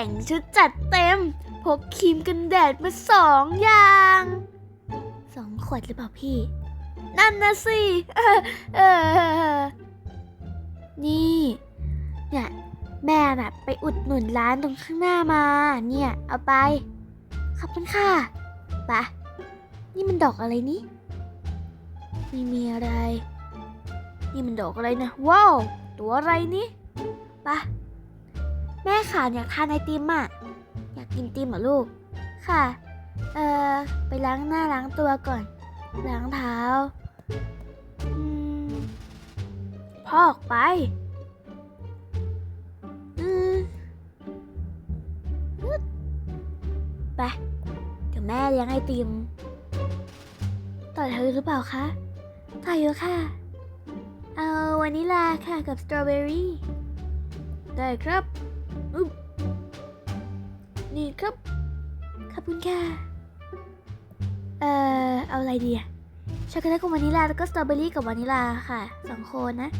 แต่งชุดจัดเต็ม พกครีมกันแดดมาสองอย่างสองขวดหรือเปล่าพี่ นั่นนะสิเออเออนี่เนี่ยแม่น่ะไปอุดหนุนร้านตรงข้างหน้ามา เนี่ย เอาไป ขอบคุณค่ะไปะนี่มันดอกอะไรนี่ไม่มีอะไร นี่มันดอกอะไรนะ ว้าว ตัวอะไรนี่ไปะ แม่ค่ะอยากทานไอติมอะ อยากกินไอติมเหรอลูก ค่ะ เอ่อ ไปล้างหน้าล้างตัวก่อน ล้างเท้าพ่อออกไป อืมไป เดี๋ยวแม่เลี้ยงไอติม ต่อเธอหรือเปล่าคะ ต่ออยู่ค่ะ เอาวานิลาค่ะกับสตรอเบอรี่ ได้ครับ นี่ครับ ขอบคุณค่ะเอ่อ เอาอะไรดีอะช็อกโกแลตกับวานิลาแล้วก็สตรอเบอรี่กับวานิลาค่ะสองคนนะ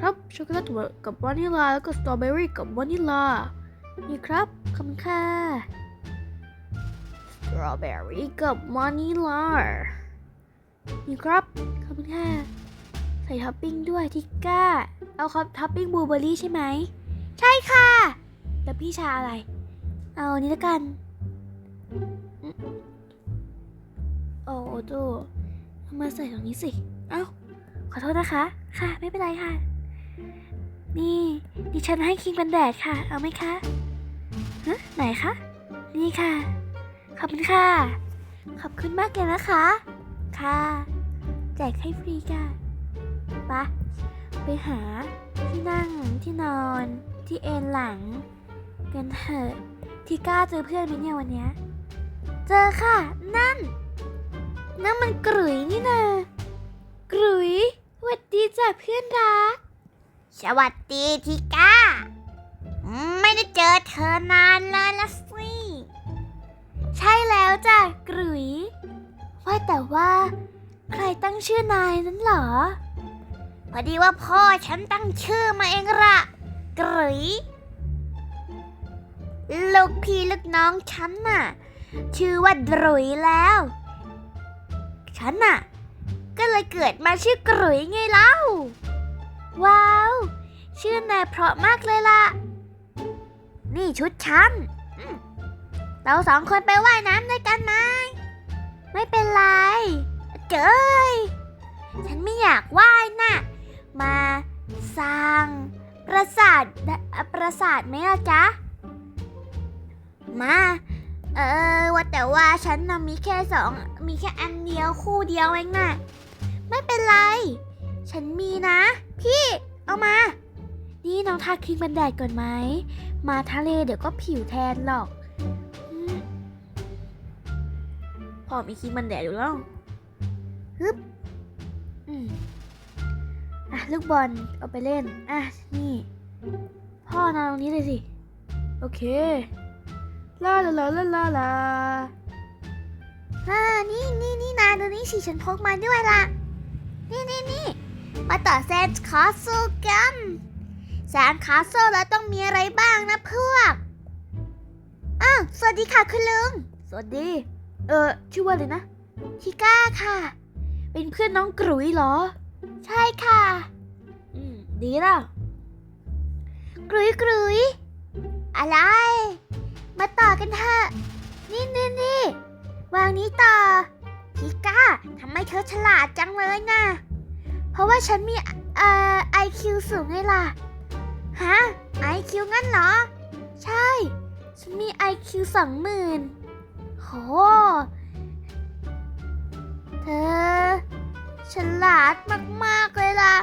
ครับช็อกโกแลตกับวานิลาแล้วก็สตรอเบอรี่กับวานิลานี่ครับขอบคุณค่ะสตรอเบอรี่กับวานิลานี่ครับขอบคุณค่ะใส่ท็อปปิ้งด้วยทิกก้า เอาครับท็อปปิ้งบลูเบอร์รี่ใช่ไหม ใช่ค่ะ แล้วพี่ชาอะไร เอาอันนี้ละกัน โอ้โอโตเอามาใส่ตรงนี้สิ เอ้า ขอโทษนะคะ ค่ะ ไม่เป็นไรค่ะ นี่ ดิฉันให้คิงเป็นแดดค่ะ เอาไหมคะฮะไหนคะ นี่ค่ะ ขอบคุณค่ะ ขอบคุณมากเลยนะคะ ค่ะ แจกให้ฟรีค่ะปะไปหาที่นั่งที่นอนที่เอนหลัง กันเถอะที่กล้าเจอเพื่อนไหมเนี่ยวันเนี้ยเจอค่ะ นั่น นั่นมันกรุยนี่นากรุยสวัสดีจ้ะเพื่อนรัก สวัสดีทิก้า ไม่ได้เจอเธอนานเลยละสิใช่แล้วจ้ะกรุยว่าแต่ว่า ใครตั้งชื่อนายนั้นเหรอ พอดีว่าพ่อฉันตั้งชื่อมาเองละกรุย ลูกพี่ลูกน้องฉันน่ะ ชื่อว่าดรุยแล้ว ฉันน่ะ ก็เลยเกิดมาชื่อกรุยไงเล่า ว้าว ชื่อนายเพราะมากเลยล่ะ นี่ชุดฉัน เราสองคนไปว่ายน้ำด้วยกันไหม ไม่เป็นไร เจ้ย ฉันไม่อยากว่ายน่ะ มาสร้าง ปราสาทปราสาทไหมล่ะจ๊ะ มา เออว่าแต่ว่าฉันนะมีแค่สองมีแค่อันเดียวคู่เดียวเองน่ะไม่เป็นไร ฉันมีนะ พี่เอามา นี่น้องทาครีมกันแดดก่อนไหม มาทะเลเดี๋ยวก็ผิวแทนหรอกอืมพอมีครีมกันแดดอยู่แล้วฮึบอืมอะลูกบอลเอาไปเล่น อะ นี่ พ่อนอนตรงนี้เลยสิ โอเค ลาลาลาลาลาลาอ่านี่นี่นี่นายดูนี่สิฉันพกมาด้วยล่ะ นี่นี่นี่มาต่อแซนคาสเซิลกันแซนคาสเซิลแล้วต้องมีอะไรบ้างนะพวก อ้าว สวัสดีค่ะคุณลุง สวัสดี เออชื่อว่าเลยนะทิก้าค่ะ เป็นเพื่อนน้องกรุยเหรอ ใช่ค่ะ อืม ดีแล้วกรุยกรุยอะไร มาต่อกันเถอะ นี่นี่นี่วางนี้ต่อ พิก้าทำไมเธอฉลาดจังเลยนะ เพราะว่าฉันมีเอ่อไอคิวสูงไงล่ะ ฮะไอคิวงั้นเหรอ ใช่ ฉันมี IQ สองหมื่นโห เธอ ฉลาดมาก ๆ เลยล่ะ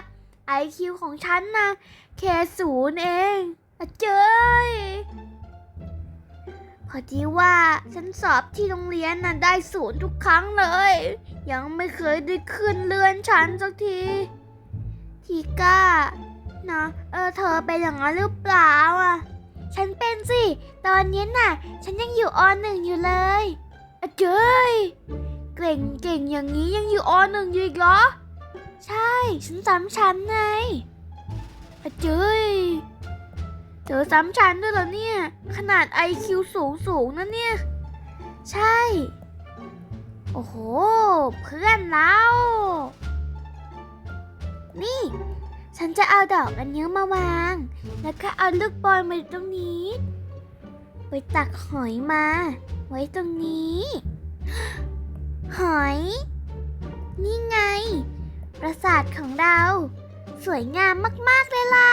IQ ของฉันนะแค่ศูนย์เองอเจ้ย พอดีว่าฉันสอบที่โรงเรียนน่ะได้ศูนย์ทุกครั้งเลย ยังไม่เคยได้ขึ้นเรือนชั้นสักที ทีก้านะเออเธอเป็นอย่างนั้นหรือเปล่าอะ ฉันเป็นสิ ตอนนี้น่ะ ฉันยังอยู่อหนึ่งอยู่เลยอะเจ้ยเก่งเก่งอย่างนี้ยังอยู่อหนึ่งอยู่อีกเหรอ ใช่ ฉันจำฉันไงอะเจ้ย เจอซ้ำชั้นด้วยเหรอเนี่ย ขนาด IQ สูงสูงๆนะเนี่ย ใช่ โอ้โห เพื่อนเรา นี่ ฉันจะเอาดอกอันเนี้มาวาง แล้วก็เอาลูกบอลมาตรงนี้ ไปตักหอยมา ไว้ตรงนี้ หอย นี่ไง ปราสาทของเรา สวยงามมาก ๆ เลยล่ะ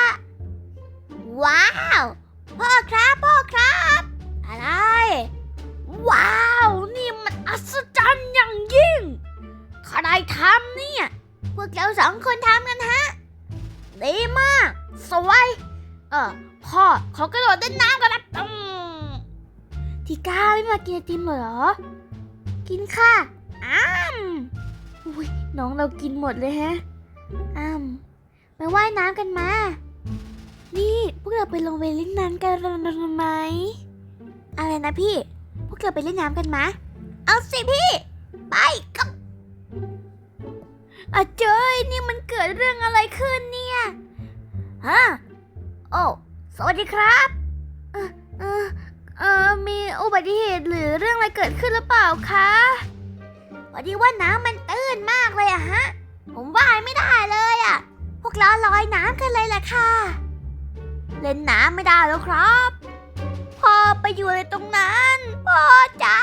พ่อขอกระโดดเล่นน้ำกันนะอืมทีก้าไม่มากินไอติมเหรอ กินค่ะ อ้ามอุ้ยน้องเรากินหมดเลยแฮะ อ้ามไปว่ายน้ำกันมา นี่พวกเราไปลงไปเล่นน้ำกันไหม อะไรนะพี่ พวกเราไปเล่นน้ำกันมะเอาสิพี่ ไปกับอาเจยนี่มันเกิดเรื่องอะไรขึ้นเนี่ย ฮะ โอ้ สวัสดีครับ เออเออเออมีอุบัติเหตุหรือเรื่องอะไรเกิดขึ้นหรือเปล่าคะพอดีว่าน้ำมันตื้นมากเลยอะฮะ ผมว่ายไม่ได้เลยอะพวกเราลอยน้ำกันเลยแหละค่ะ เล่นน้ำไม่ได้แล้วครับพ่อไปอยู่ในตรงนั้นพ่อจ๋า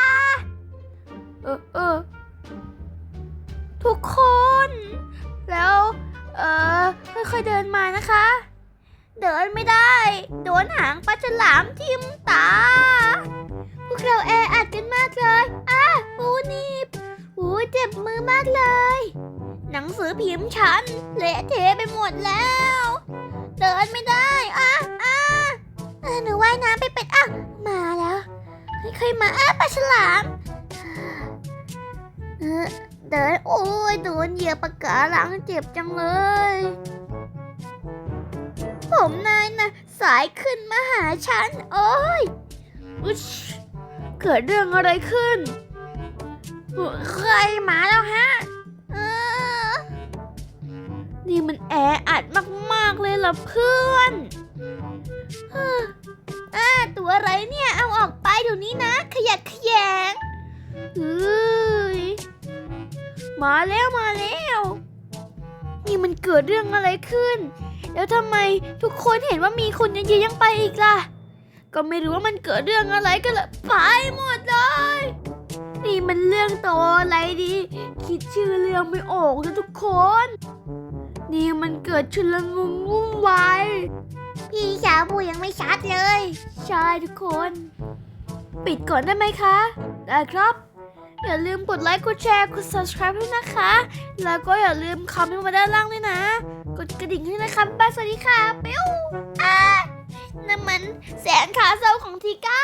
เออเออทุกคน แล้ว เออค่อยๆเดินมานะคะ เดินไม่ได้ นหางปลาฉลามทิ่มตา พวกเราแออัดกันมากเลยอ้าปูนีบหูเจ็บมือมากเลย หนังสือพิมพ์ฉันเละเทะไปหมดแล้ว เดินไม่ได้อ้าอ้าเออหนูว่ายน้ำไปเป็นอ้ามาแล้วค่อยมาอ้าปลาฉลามเออเดินโอ้ยโดนเหยียบปากการังเจ็บจังเลย ผมนายนะ สายขึ้นมาหาฉัน โอ้ยอุ๊ชเกิดเรื่องอะไรขึ้นเอ่อใครมาแล้วฮะนี่มันแออัดมาก ๆ เลยล่ะเพื่อนอาตัวอะไรเนี่ย เอาออกไปเดี๋ยวนี้นะ ขยักขยงเฮ้ยมาแล้วมาแล้ว นี่มันเกิดเรื่องอะไรขึ้น แล้วทำไมทุกคนเห็นว่ามีคนเยอะๆยังไปอีกล่ะ ก็ไม่รู้ว่ามันเกิดเรื่องอะไรกันละไปหมดเลย นี่มันเรื่องโตวอะไรดี คิดชื่อเรื่องไม่ออกนะทุกคน นี่มันเกิดชุลมุนวุ่นวายพี่สาวพูยังไม่ชัดเลย ใช่ทุกคน ปิดก่อนได้ไหมคะ ได้ครับ อย่าลืมกดไลค์กดแชร์กด subscribe ด้วยนะคะ แล้วก็อย่าลืมคอมเมนต์มาด้านล่างด้วยนะ กดกระดิ่งให้นะคะบ๊ายบายสวัสดีค่ะปิ้วอ่านั่นมันแสงขาเซลของทีก้า